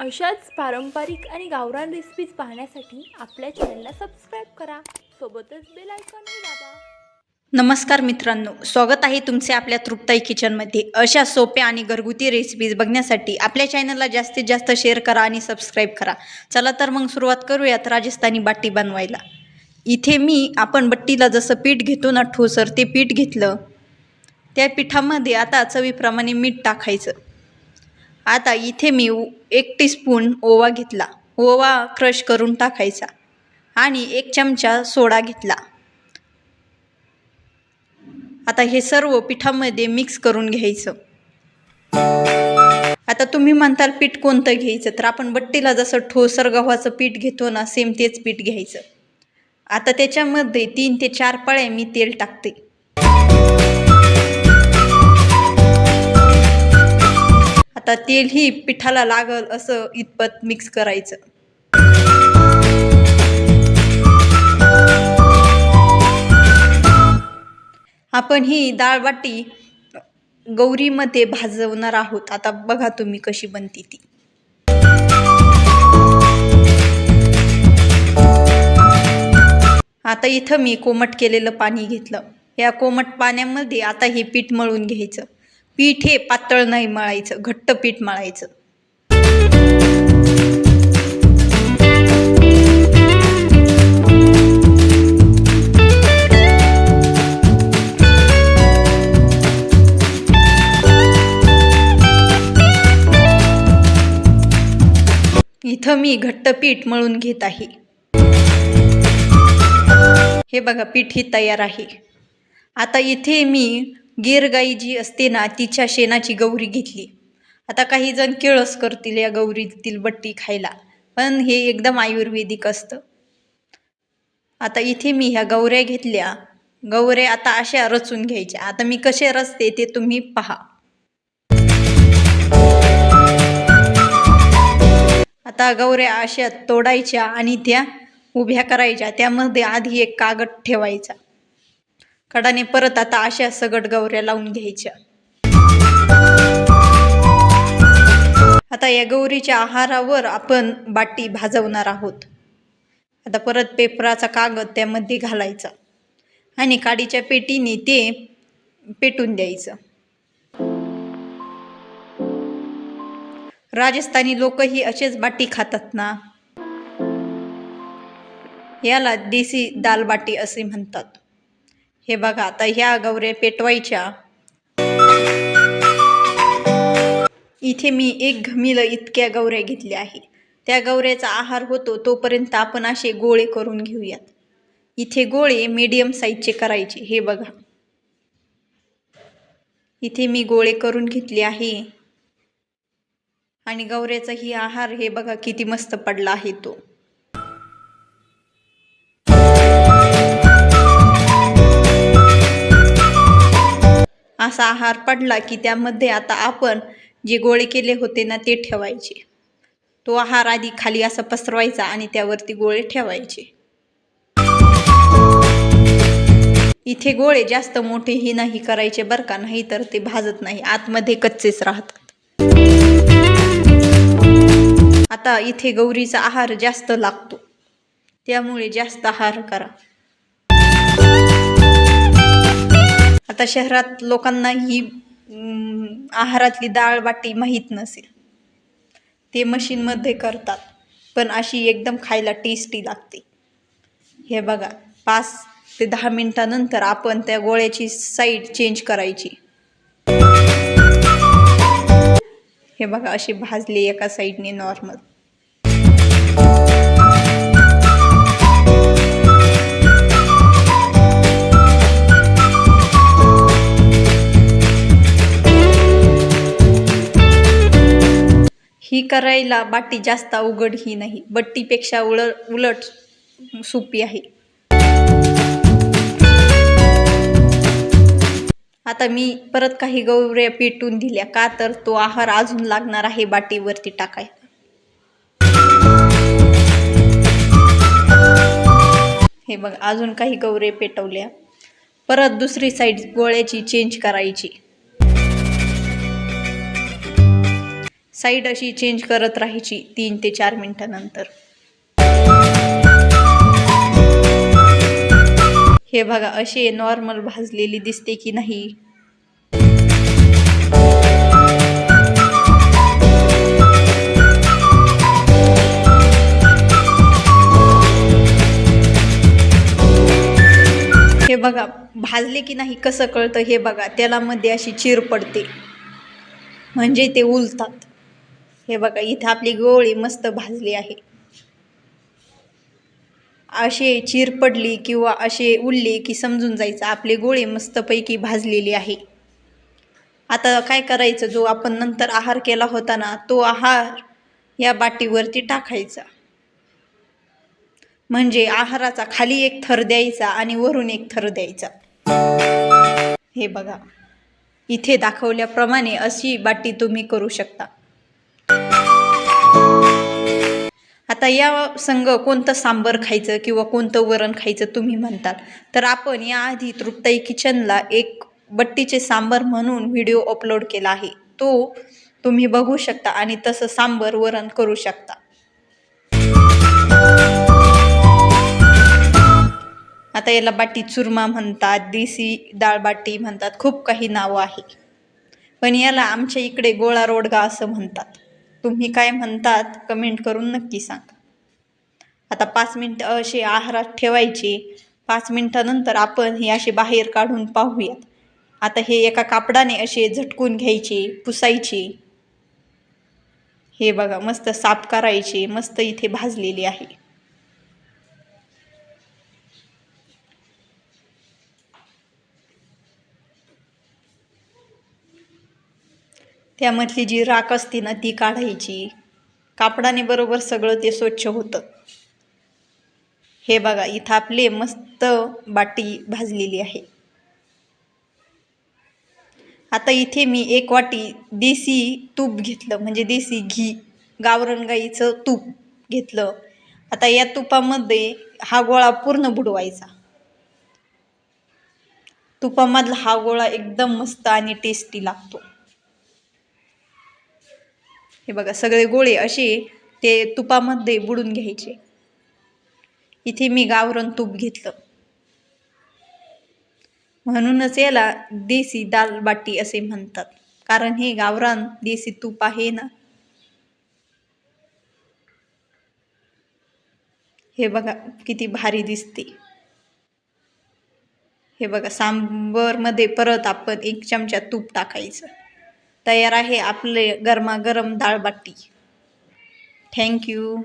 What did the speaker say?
अशाच पारंपरिक आणि गावरान रेसिपीज पाहण्यासाठी आपल्या चॅनलला सबस्क्राईब करा. सोबतच बेल आयकॉनही दाबा. नमस्कार मित्रांनो स्वागत आहे तुमचे आपल्या तृप्ताई किचनमध्ये अशा सोप्या आणि घरगुती रेसिपीज बघण्यासाठी आपल्या चॅनलला जास्तीत जास्त शेअर करा आणि सबस्क्राईब करा. चला तर मग सुरुवात करूयात राजस्थानी बाटी बनवायला. इथे मी आपण बट्टीला जसं पीठ घेतो ना ठोसर ते पीठ घेतलं. त्या पिठामध्ये आता चवीप्रमाणे मीठ टाकायचं. आता इथे मी उ- एक टीस्पून ओवा घेतला. ओवा क्रश करून टाकायचा आणि एक चमचा सोडा घेतला. आता हे सर्व पिठामध्ये मिक्स करून घ्यायचं. आता तुम्ही म्हणताल पीठ कोणतं घ्यायचं? तर आपण बट्टीला जसं ठोसर गव्हाचं पीठ घेतो ना सेम तेच पीठ घ्यायचं. आता त्याच्यामध्ये तीन ते चार पळ्या मी तेल टाकते. आता तेल ही पिठाला लागल असं इतपत मिक्स करायचं. आपण ही डाळ बाटी गौरीमध्ये भाजवणार आहोत. आता बघा तुम्ही कशी बनती ती. आता इथं मी कोमट केलेलं पाणी घेतलं. या कोमट पाण्यामध्ये आता हे पीठ मळून घ्यायचं. पीठ हे पातळ नाही मळायचं घट्ट पीठ मळायचं. इथं मी घट्ट पीठ मळून घेत आहे. हे बघा पीठ ही तयार आहे. आता इथे मी गिरगाई जी असते ना तिच्या शेणाची गौरी घेतली. आता काही जण केळस करतील या गौरीतील बट्टी खायला. पण हे एकदम आयुर्वेदिक असतं. आता इथे मी ह्या गौऱ्या घेतल्या. गौऱ्या आता अशा रचून घ्यायच्या. आता मी कसे रचते ते तुम्ही पहा. आता गौऱ्या अशा तोडायच्या आणि त्या उभ्या करायच्या. त्यामध्ये आधी एक कागद ठेवायचा. कडाने परत आता अशा सगट गौऱ्या लावून घ्यायच्या. आता या गौरीच्या आहारावर आपण बाटी भाजवणार आहोत. आता परत पेपराचा कागद त्यामध्ये घालायचा आणि काडीच्या पेटीने ते पेटून द्यायचं. राजस्थानी लोकही असेच बाटी खातात ना? याला देसी दाल बाटी असे म्हणतात. हे बघा आता ह्या गौऱ्या पेटवायच्या. इथे मी एक घमिलं इतक्या गौऱ्या घेतल्या आहे त्या गौऱ्याचा आहार होतो तोपर्यंत आपण असे गोळे करून घेऊयात. इथे गोळे मीडियम साईजचे करायचे हे बघा. इथे मी गोळे करून घेतले आहे. आणि गौऱ्याचा ही आहार हे बघा किती मस्त पडला आहे तो. असा आहार पडला की त्यामध्ये आता आपण जे गोळे केले होते ना ते ठेवायचे. तो आहार आधी खाली असा पसरवायचा आणि त्यावरती गोळे ठेवायचे. इथे गोळे जास्त मोठेही नाही करायचे बरं का नाही तर ते भाजत नाही आतमध्ये कच्चेच राहतात. आता इथे गौरीचा आहार जास्त लागतो. त्यामुळे जास्त आहार करा. आता शहरात लोकांना ही आहारातली डाळ बाटी माहीत नसेल. ते मशीनमध्ये करतात. पण अशी एकदम खायला टेस्टी लागते. हे बघा पाच ते दहा मिनटानंतर आपण त्या गोळ्याची साईड चेंज करायची. हे बघा अशी भाजली एका साईडने नॉर्मल ही करायला बाटी जास्त अवघड ही नाही. बट्टीपेक्षा उल उलट सोपी आहे. आता मी परत काही गौऱ्या पेटून दिल्या. का तर तो आहार अजून लागणार आहे बाटीवरती टाकाय हे बघ अजून काही गौरे पेटवल्या. परत दुसरी साईड गोळ्याची चेंज करायची. साईड अशी चेंज करत राहायची तीन ते चार मिनटानंतर. हे बघा असे नॉर्मल भाजलेली दिसते की नाही? हे बघा भाजले की नाही कसं कळतं? हे बघा त्याला मध्ये अशी चीर पडते. म्हणजे ते उलतात. हे बघा इथे आपली गोळी मस्त भाजली आहे. असे चीर पडली किंवा असे उरले की समजून जायचं आपली गोळी मस्तपैकी भाजलेली आहे. आता काय करायचं जो आपण नंतर आहार केला होता ना तो आहार या बाटीवरती टाकायचा. म्हणजे आहाराचा खाली एक थर द्यायचा आणि वरून एक थर द्यायचा. हे बघा इथे दाखवल्याप्रमाणे अशी बाटी तुम्ही करू शकता. या संघ कोणतं सांबर खायचं किंवा कोणतं वरण खायचं तुम्ही म्हणतात. तर आपण याआधी तृप्ताई किचनला एक बट्टीचे सांबर म्हणून व्हिडिओ अपलोड केला आहे. तो तुम्ही बघू शकता आणि तसं सांबर वरण करू शकता. आता याला बाटी चुरमा म्हणतात देसी डाळ बाटी म्हणतात खूप काही नावं आहे. पण याला आमच्या इकडे गोळा रोडगा असं म्हणतात. तुम्ही काय म्हणतात कमेंट करून नक्की सांगा. आता पाच मिनटं असे आहारात ठेवायचे. पाच मिनटानंतर आपण हे असे बाहेर काढून पाहूयात. आता हे एका कापडाने असे झटकून घ्यायचे पुसायचे. हे बघा मस्त साफ करायचे मस्त इथे भाजलेली आहे. त्यामधली जी राख असते ना ती काढायची. कापडाने बरोबर सगळं ते स्वच्छ होतं. हे बघा इथं आपले मस्त बाटी भाजलेली आहे. आता इथे मी एक वाटी देसी तूप घेतलं म्हणजे देसी घी गावरण गाईचं तूप घेतलं. आता या तुपामध्ये हा गोळा पूर्ण बुडवायचा. तुपामधला हा गोळा एकदम मस्त आणि टेस्टी लागतो. हे बघा सगळे गोळे असे ते तुपामध्ये बुडून घ्यायचे. इथे मी गावरण तूप घेतलं. म्हणूनच याला देसी दाल बाटी असे म्हणतात. कारण हे गावरान देसी तूप आहे ना. हे बघा किती भारी दिसते. हे बघा सांबरमध्ये परत आपण एक चमचा तूप टाकायचं. तयार आहे आपले गरमागरम डाळ बाटी. थँक्यू